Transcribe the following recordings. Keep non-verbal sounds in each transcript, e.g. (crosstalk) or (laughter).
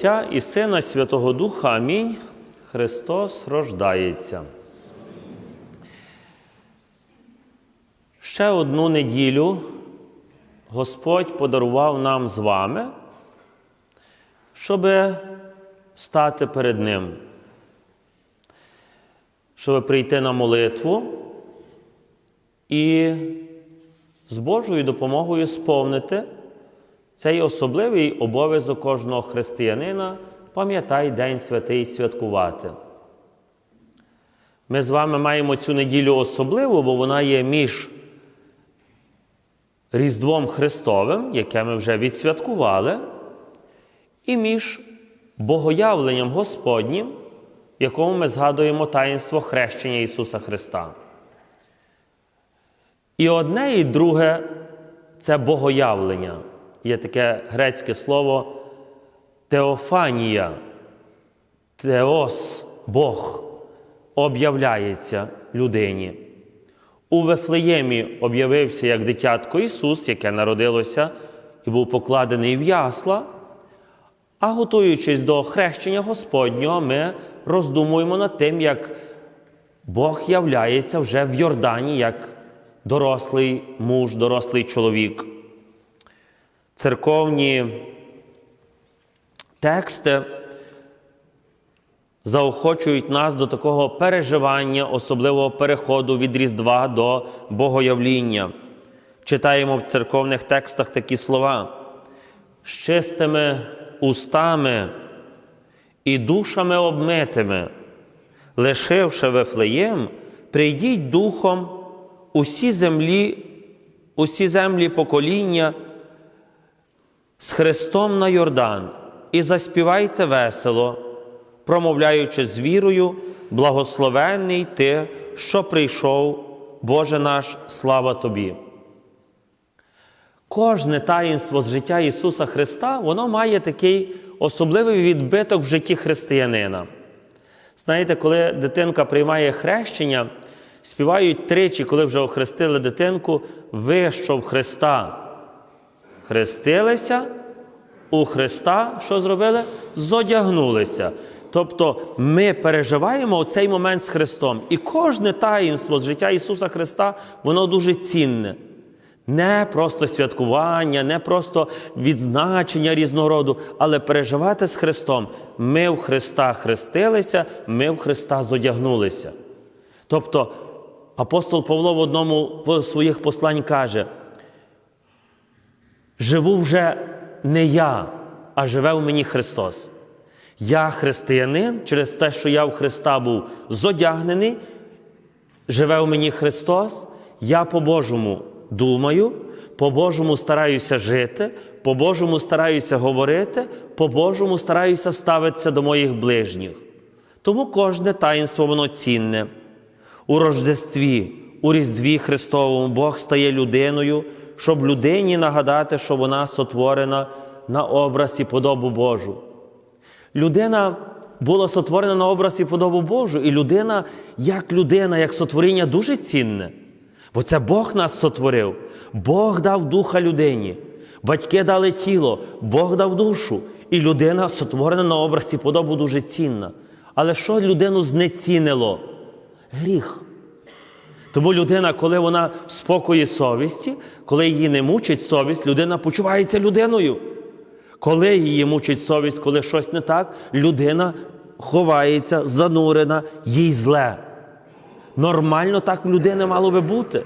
Отця і Сина Святого Духа. Амінь. Христос рождається. Ще одну неділю Господь подарував нам з вами, щоб стати перед Ним, щоб прийти на молитву і з Божою допомогою сповнити цей особливий обов'язок кожного християнина пам'ятай День Святий святкувати. Ми з вами маємо цю неділю особливу, бо вона є між Різдвом Христовим, яке ми вже відсвяткували, і між Богоявленням Господнім, в якому ми згадуємо таїнство хрещення Ісуса Христа. І одне, і друге це богоявлення. Є таке грецьке слово теофанія, теос, Бог об'являється людині. У Вифлеємі об'явився як дитятко Ісус, яке народилося і був покладений в ясла. А готуючись до хрещення Господнього, ми роздумуємо над тим, як Бог являється вже в Йордані як дорослий муж, дорослий чоловік. Церковні тексти заохочують нас до такого переживання, особливого переходу від Різдва до Богоявління. Читаємо в церковних текстах такі слова: з чистими устами і душами обмитими, лишивши Вифлеєм, прийдіть духом усі землі, усі землі покоління з Христом на Йордан і заспівайте весело, промовляючи з вірою, благословенний Ти, що прийшов, Боже наш, слава Тобі. Кожне таїнство з життя Ісуса Христа, воно має такий особливий відбиток в житті християнина. Знаєте, коли дитинка приймає хрещення, співають тричі, коли вже охрестили дитинку, ви, що в Христа хрестилися, у Христа що зробили? Зодягнулися. Тобто ми переживаємо цей момент з Христом. І кожне таїнство з життя Ісуса Христа, воно дуже цінне. Не просто святкування, не просто відзначення різного роду, але переживати з Христом. Ми в Христа хрестилися, ми в Христа зодягнулися. Тобто апостол Павло в одному з своїх послань каже: живу вже не я, а живе в мені Христос. Я християнин через те, що я в Христа був зодягнений, живе в мені Христос, я по-божому думаю, по-божому стараюся жити, по-божому стараюся говорити, по-божому стараюся ставитися до моїх ближніх. Тому кожне таїнство воно цінне. У Рождестві, у Різдві Христовому Бог стає людиною, щоб людині нагадати, що вона сотворена на образ і подобу Божу. Людина була сотворена на образ і подобу Божу, і людина, як людина, як сотворіння, дуже цінне. Бо це Бог нас сотворив, Бог дав духа людині, батьки дали тіло, Бог дав душу, і людина сотворена на образ і подобу дуже цінна. Але що людину знецінило? Гріх. Тому людина, коли вона в спокої совісті, коли її не мучить совість, людина почувається людиною. Коли її мучить совість, коли щось не так, людина ховається, занурена, їй зле. Нормально так в людини мало би бути.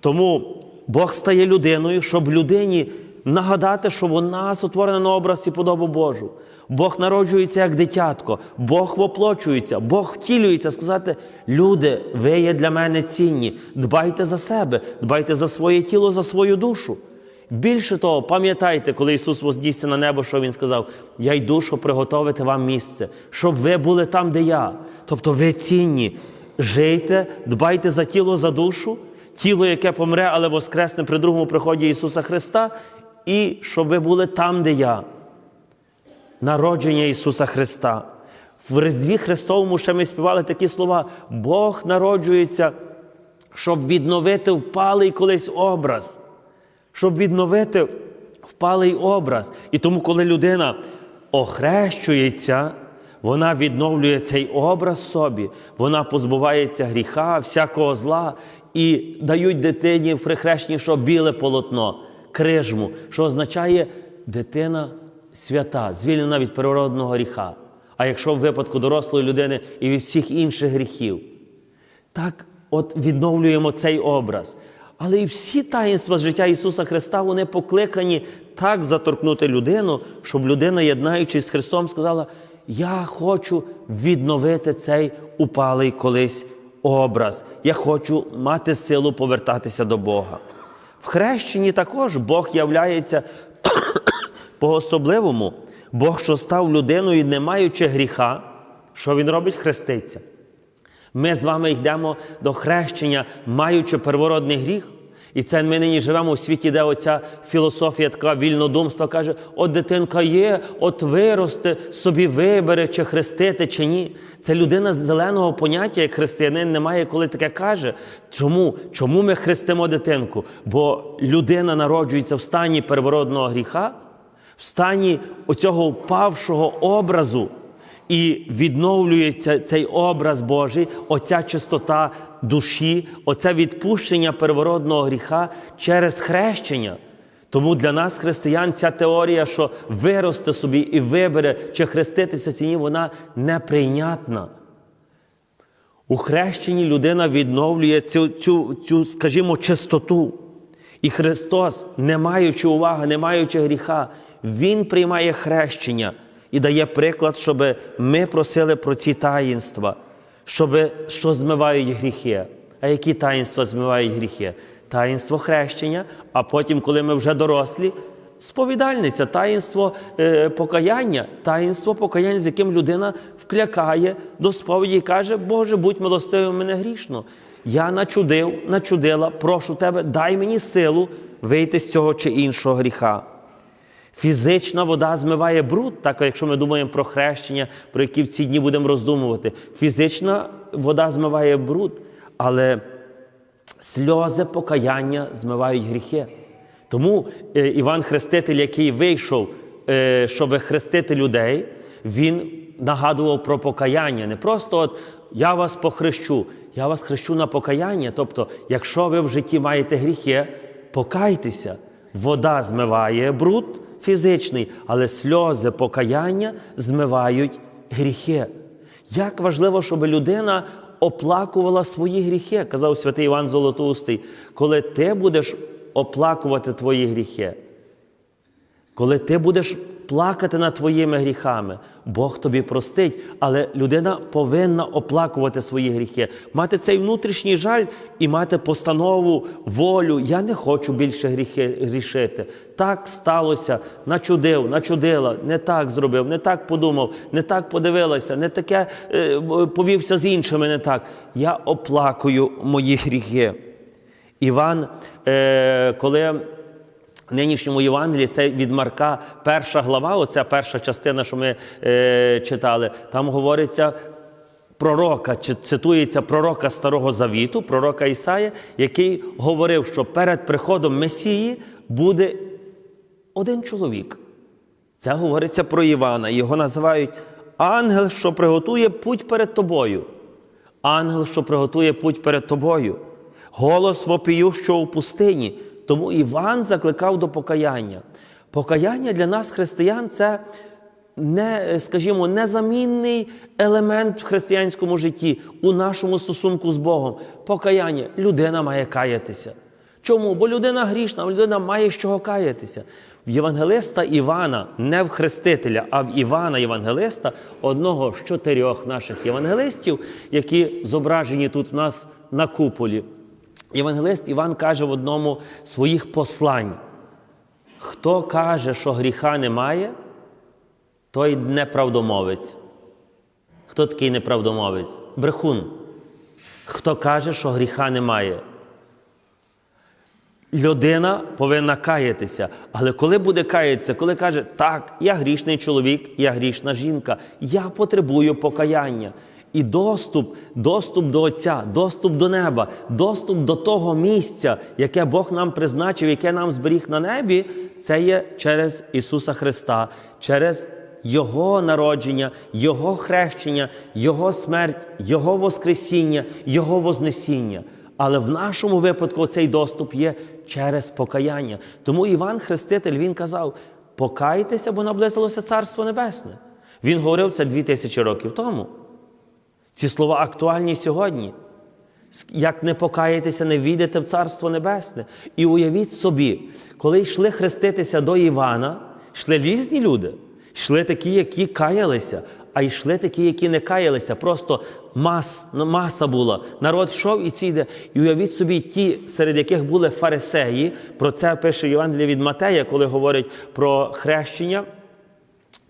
Тому Бог стає людиною, щоб людині нагадати, що вона сотворена на образ і подобу Божу. Бог народжується як дитятко, Бог воплочується, Бог втілюється, сказати: люди, ви є для мене цінні, дбайте за себе, дбайте за своє тіло, за свою душу. Більше того, пам'ятайте, коли Ісус вознісся на небо, що Він сказав: Я йду, щоб приготувати вам місце, щоб ви були там, де я. Тобто ви цінні. Жийте, дбайте за тіло, за душу, тіло, яке помре, але воскресне при другому приході Ісуса Христа, і щоб ви були там, де я. Народження Ісуса Христа. В Різдві Христовому ще ми співали такі слова: Бог народжується, щоб відновити впалий колись образ, щоб відновити впалий образ. І тому, коли людина охрещується, вона відновлює цей образ собі, вона позбувається гріха, всякого зла і дають дитині в прихрещенні, що біле полотно, крижму, що означає дитина свята, звільнена від природного гріха. А якщо в випадку дорослої людини і від всіх інших гріхів. Так, от відновлюємо цей образ. Але і всі таїнства життя Ісуса Христа, вони покликані так заторкнути людину, щоб людина, єднаючись з Христом, сказала: Я хочу відновити цей упалий колись образ. Я хочу мати силу повертатися до Бога. В хрещенні також Бог являється (coughs) по-особливому. Бог, що став людиною, не маючи гріха, що Він робить? Хреститься. Ми з вами йдемо до хрещення, маючи первородний гріх. І це ми нині живемо у світі, де оця філософія, така вільнодумства каже: от дитинка є, от виросте, собі вибере, чи хрестити, чи ні. Це людина з зеленого поняття, як християнин, немає, коли таке каже. Чому? Чому ми хрестимо дитинку? Бо людина народжується в стані первородного гріха, в стані оцього впавшого образу. І відновлюється цей образ Божий, оця чистота душі, оце відпущення первородного гріха через хрещення. Тому для нас, християн, ця теорія, що виросте собі і вибере, чи хреститися чи ні, вона неприйнятна. У хрещенні людина відновлює цю, цю, цю, скажімо, чистоту. І Христос, не маючи уваги, не маючи гріха, Він приймає хрещення і дає приклад, щоб ми просили про ці таїнства, щоб, що змивають гріхи. А які таїнства змивають гріхи? Таїнство хрещення, а потім, коли ми вже дорослі, сповідальниця, таїнство е, покаяння, таїнство покаяння, з яким людина вклякає до сповіді і каже, Боже, будь милостивим мене грішно. Я начудив, начудила, прошу тебе, дай мені силу вийти з цього чи іншого гріха. Фізична вода змиває бруд, так якщо ми думаємо про хрещення, про які в ці дні будемо роздумувати. Фізична вода змиває бруд, але сльози покаяння змивають гріхи. Тому е, Іван Хреститель, який вийшов, е, щоб хрестити людей, він нагадував про покаяння. Не просто от я вас похрещу, я вас хрещу на покаяння. Тобто, якщо ви в житті маєте гріхи, покайтеся. Вода змиває бруд фізичний, але сльози покаяння змивають гріхи. Як важливо, щоб людина оплакувала свої гріхи, казав святий Іван Золотоустий, коли ти будеш оплакувати твої гріхи, коли ти будеш плакати над твоїми гріхами, Бог тобі простить, але людина повинна оплакувати свої гріхи, мати цей внутрішній жаль і мати постанову, волю. Я не хочу більше гріхи грішити. Так сталося, начудив, начудила, не так зробив, не так подумав, не так подивилася, не таке е, повівся з іншими, не так. Я оплакую мої гріхи. Іван, е, коли нинішньому Євангелії це від Марка перша глава, оця перша частина, що ми е, читали, там говориться пророка, цитується пророка Старого Завіту, пророка Ісая, який говорив, що перед приходом Месії буде один чоловік. Це говориться про Івана. Його називають ангел, що приготує путь перед тобою. Ангел, що приготує путь перед тобою. Голос вопіющого у пустині. Тому Іван закликав до покаяння. Покаяння для нас, християн, це не, скажімо, незамінний елемент в християнському житті, у нашому стосунку з Богом. Покаяння. Людина має каятися. Чому? Бо людина грішна, людина має з чого каятися. В Євангелиста Івана, не в Хрестителя, а в Івана Євангелиста, одного з чотирьох наших євангелистів, які зображені тут в нас на куполі. Євангелист Іван каже в одному з своїх послань: хто каже, що гріха немає, той неправдомовець. Хто такий неправдомовець? Брехун. Хто каже, що гріха немає? Людина повинна каятися. Але коли буде каятися, коли каже, так, я грішний чоловік, я грішна жінка, я потребую покаяння. І доступ, доступ до Отця, доступ до неба, доступ до того місця, яке Бог нам призначив, яке нам зберіг на небі, це є через Ісуса Христа, через Його народження, Його хрещення, Його смерть, Його Воскресіння, Його Вознесіння. Але в нашому випадку цей доступ є через покаяння. Тому Іван Хреститель він казав: покайтеся, бо наблизилося Царство Небесне. Він говорив це дві тисячі років тому. Ці слова актуальні сьогодні. Як не покаєтеся, не війдете в Царство Небесне. І уявіть собі, коли йшли хреститися до Івана, йшли різні люди, йшли такі, які каялися, а йшли такі, які не каялися. Просто мас, маса була. Народ йшов і ці йде. І уявіть собі, ті, серед яких були фарисеї, про це пише Євангеліє від Матея, коли говорить про хрещення.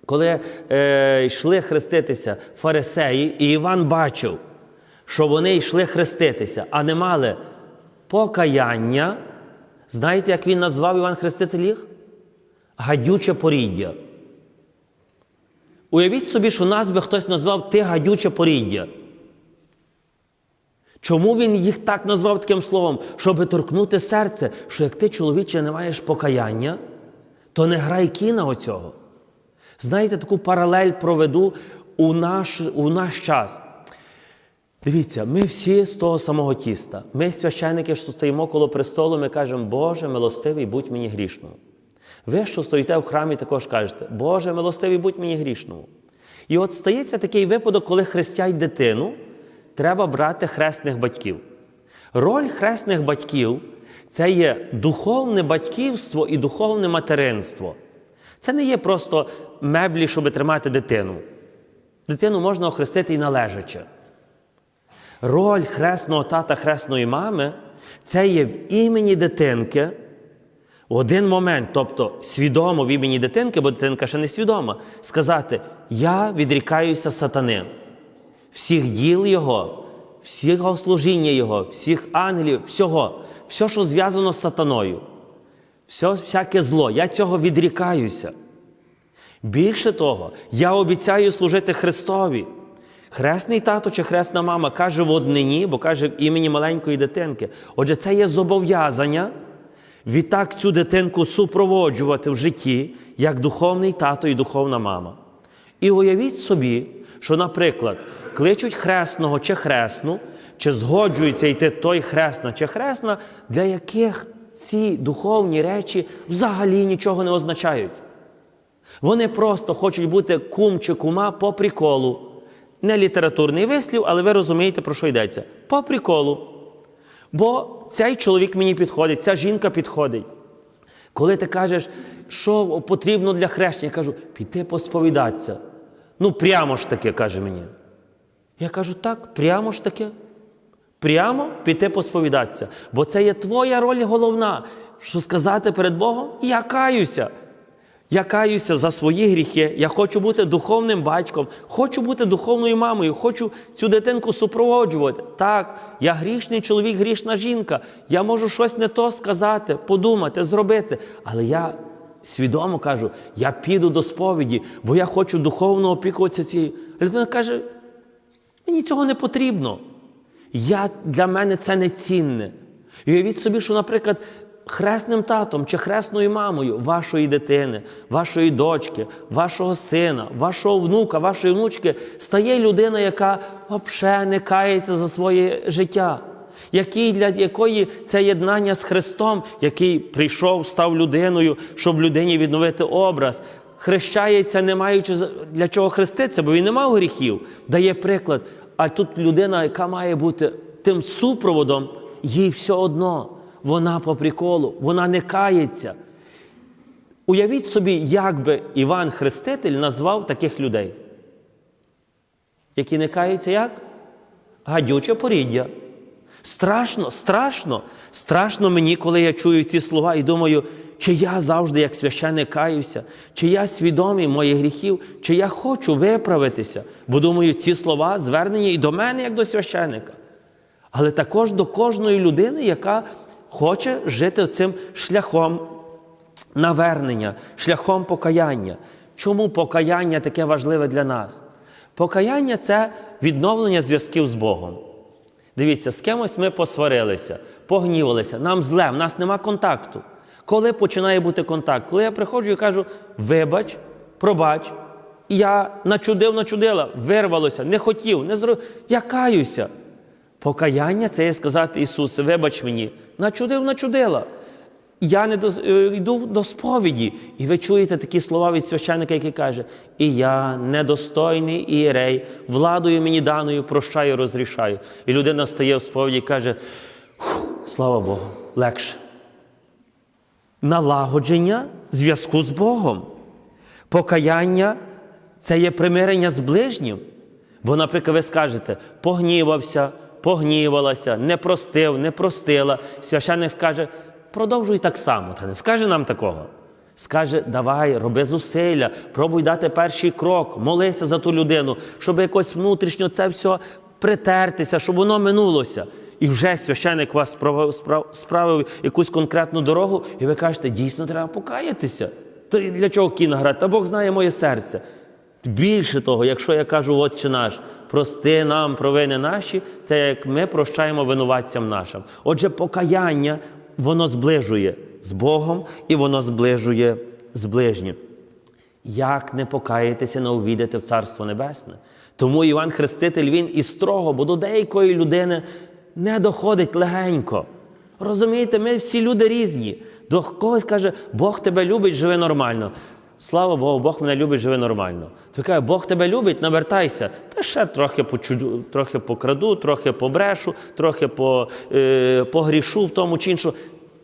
Коли е, йшли хреститися фарисеї, і Іван бачив, що вони йшли хреститися, а не мали покаяння. Знаєте, як він назвав Іван Хреститель їх? Гадюче поріддя. Уявіть собі, що нас би хтось назвав ти гадюче поріддя. Чому він їх так назвав таким словом? Щоб торкнути серце, що як ти, чоловіче, не маєш покаяння, то не грай кіна оцього. Знаєте, таку паралель проведу у наш, у наш час. Дивіться, ми всі з того самого тіста. Ми, священники, що стоїмо коло престолу, ми кажемо, Боже, милостивий, будь мені грішному. Ви, що стоїте в храмі, також кажете, Боже, милостивий, будь мені грішному. І от стається такий випадок, коли хрестять дитину, треба брати хресних батьків. Роль хресних батьків це є духовне батьківство і духовне материнство. Це не є просто меблі, щоб тримати дитину. Дитину можна охрестити і належаче. Роль хресного тата, хресної мами це є в імені дитинки в один момент, тобто свідомо в імені дитинки, бо дитинка ще не свідома, сказати: Я відрікаюся сатани, всіх діл Його, всього служіння Його, всіх ангелів, всього, все, що зв'язано з сатаною, все, всяке зло, я цього відрікаюся. Більше того, я обіцяю служити Христові. Хресний тато чи хресна мама каже в однині, бо каже в імені маленької дитинки. Отже, це є зобов'язання відтак цю дитинку супроводжувати в житті як духовний тато і духовна мама. І уявіть собі, що, наприклад, кличуть хресного чи хресну, чи згоджується йти той хресна чи хресна, для яких ці духовні речі взагалі нічого не означають. Вони просто хочуть бути кум чи кума по приколу. Не літературний вислів, але ви розумієте, про що йдеться. По приколу. Бо цей чоловік мені підходить, ця жінка підходить. Коли ти кажеш, що потрібно для хрещення, я кажу, піти посповідатися. Ну, прямо ж таки, каже мені. Я кажу, так, прямо ж таки. Прямо піти посповідатися. Бо це є твоя роль головна, що сказати перед Богом, я каюся. Я каюся за свої гріхи, я хочу бути духовним батьком, хочу бути духовною мамою, хочу цю дитинку супроводжувати. Так, я грішний чоловік, грішна жінка. Я можу щось не то сказати, подумати, зробити. Але я свідомо кажу, я піду до сповіді, бо я хочу духовно опікуватися цією. Людина каже, мені цього не потрібно. Я, Для мене це не цінне. І уявіть собі, що, наприклад, хресним татом чи хресною мамою вашої дитини, вашої дочки, вашого сина, вашого внука, вашої внучки стає людина, яка взагалі не кається за своє життя, який, для якої це єднання з Христом, який прийшов, став людиною, щоб людині відновити образ. Хрещається, не маючи для чого хреститися, бо він не мав гріхів, дає приклад. А тут людина, яка має бути тим супроводом, їй все одно. Вона по приколу, вона не кається. Уявіть собі, як би Іван Хреститель назвав таких людей, які не каються як? Гадюче поріддя. Страшно, страшно, страшно мені, коли я чую ці слова і думаю, чи я завжди, як священник, каюся, чи я свідомий моїх гріхів, чи я хочу виправитися, бо думаю, ці слова звернені і до мене, як до священника, але також до кожної людини, яка хоче жити цим шляхом навернення, шляхом покаяння. Чому покаяння таке важливе для нас? Покаяння це відновлення зв'язків з Богом. Дивіться, з кимось ми посварилися, погнівалися, нам зле, в нас нема контакту. Коли починає бути контакт? Коли я приходжу і кажу, вибач, пробач, я начудив, начудила, вирвалося, не хотів, не зробив. Я каюся. Покаяння це є сказати Ісусе, вибач мені, начудив, начудила. Я не до, е, йду до сповіді, і ви чуєте такі слова від священника, який каже: І я, недостойний ієрей, владою мені даною, прощаю, розрішаю. І людина стає в сповіді і каже: «Фу, слава Богу, легше. Налагодження зв'язку з Богом. Покаяння це є примирення з ближнім. Бо, наприклад, ви скажете, погнівався, погнівалася, не простив, не простила. Священник скаже, продовжуй так само. Та не скаже нам такого. Скаже, давай, роби зусилля, пробуй дати перший крок, молися за ту людину, щоб якось внутрішньо це все притертися, щоб воно минулося. І вже священник вас справив, справ- справив якусь конкретну дорогу, і ви кажете, дійсно треба покаятися. То для чого кіно грати? Та Бог знає моє серце. Більше того, якщо я кажу, Отче наш, прости нам провини наші, те як ми прощаємо винуватцям нашим. Отже, покаяння воно зближує з Богом і воно зближує з ближнім. Як не покаятися, не увійдете в Царство Небесне? Тому Іван Хреститель він і строго, бо до деякої людини не доходить легенько. Розумієте, ми всі люди різні. До когось каже, Бог тебе любить, живи нормально. Слава Богу, Бог мене любить, живи нормально. Той каже, Бог тебе любить, навертайся. Та ще трохи почуду, трохи покраду, трохи побрешу, трохи по, е, погрішу в тому чи іншому.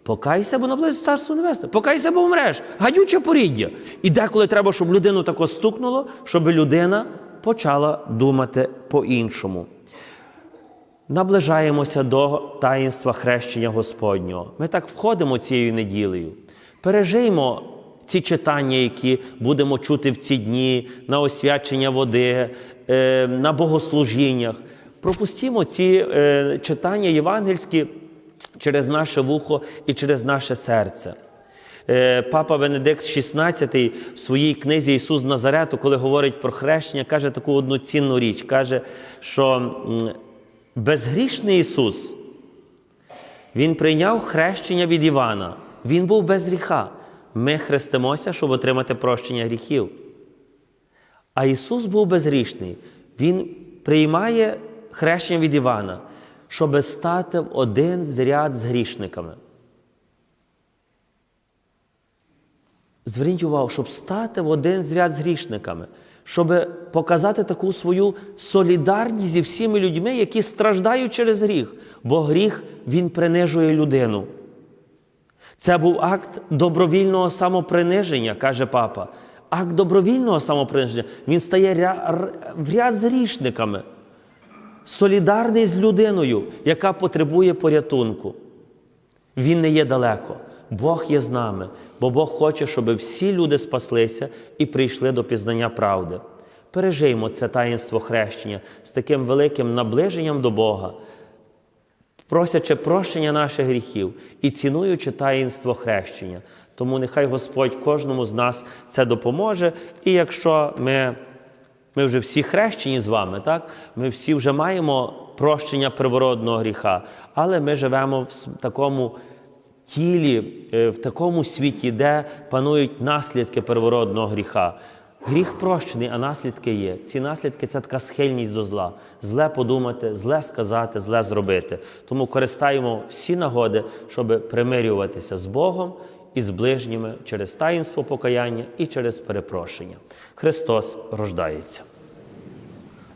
Покайся, бо наблизиться царство небесне. Покайся, бо вмреш. Гадюче поріддя. І деколи треба, щоб людину тако стукнуло, щоб людина почала думати по-іншому. Наближаємося до таїнства хрещення Господнього. Ми так входимо цією неділею. Пережиймо ці читання, які будемо чути в ці дні, на освячення води, е, на богослужіннях. Пропустімо ці е, читання євангельські через наше вухо і через наше серце. Е, Папа Венедикт XVI в своїй книзі Ісус Назарету, коли говорить про хрещення, каже таку одну цінну річ. Каже, що безгрішний Ісус, Він прийняв хрещення від Івана. Він був без гріха. Ми хрестимося, щоб отримати прощення гріхів. А Ісус був безгрішний. Він приймає хрещення від Івана, щоб стати в один зряд з грішниками. Зверніть увагу, щоб стати в один зряд з грішниками, щоб показати таку свою солідарність зі всіми людьми, які страждають через гріх, бо гріх він принижує людину. Це був акт добровільного самоприниження, каже папа. Акт добровільного самоприниження він стає в ряд з грішниками, солідарний з людиною, яка потребує порятунку. Він не є далеко. Бог є з нами, бо Бог хоче, щоб всі люди спаслися і прийшли до пізнання правди. Пережиймо це таїнство хрещення з таким великим наближенням до Бога, просячи прощення наших гріхів і цінуючи таїнство хрещення. Тому нехай Господь кожному з нас це допоможе. І якщо ми, ми вже всі хрещені з вами, так? ми всі вже маємо прощення первородного гріха, але ми живемо в такому тілі, е, в такому світі, де панують наслідки первородного гріха. Гріх прощений, а наслідки є. Ці наслідки це така схильність до зла. Зле подумати, зле сказати, зле зробити. Тому користаємо всі нагоди, щоб примирюватися з Богом і з ближніми через таїнство покаяння і через перепрошення. Христос рождається.